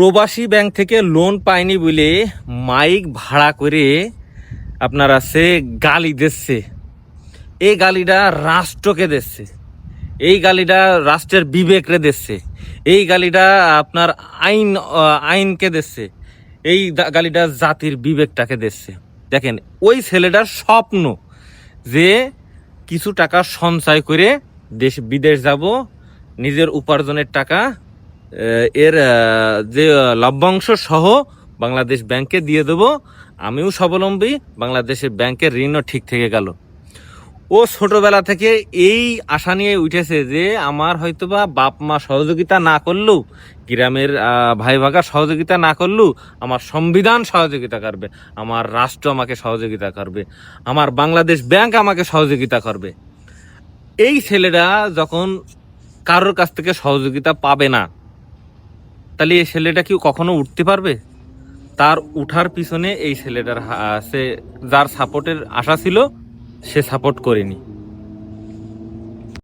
প্রবাসী ব্যাংক থেকে লোন পায়নি বলে মাইক ভাড়া করে আপনার আছে গালি দিচ্ছে। এই গালিটা রাষ্ট্রকে দিচ্ছে। এই গালিটা রাষ্ট্রের বিবেকরে দিচ্ছে। এই গালিটা আপনার আইন, আইনকে দিচ্ছে। এই গালিটা জাতির বিবেকটাকে দিচ্ছে। দেখেন, ওই ছেলেটার স্বপ্ন যে কিছু টাকা সঞ্চয় করে দেশ, বিদেশ যাব, নিজের উপার্জনের টাকা এর যে লভ্যাংশ সহ বাংলাদেশ ব্যাংকে দিয়ে দেবো, আমিও স্বাবলম্বী, বাংলাদেশের ব্যাংকের ঋণও ঠিক থেকে গেল। ও ছোটবেলা থেকে এই আশা নিয়ে উঠেছে যে আমার হয়তোবা বাপ মা সহযোগিতা না করলেও, গ্রামের ভাই ভাগা সহযোগিতা না করলেও আমার সংবিধান সহযোগিতা করবে, আমার রাষ্ট্র আমাকে সহযোগিতা করবে, আমার বাংলাদেশ ব্যাংক আমাকে সহযোগিতা করবে। এই ছেলেরা যখন কারোর কাছ থেকে সহযোগিতা পাবে না তাহলে এই ছেলেটা কি কখনো উঠতে পারবে? তার উঠার পিছনে এই ছেলেটার সে যার সাপোর্টের আশা ছিল, সে সাপোর্ট করেনি।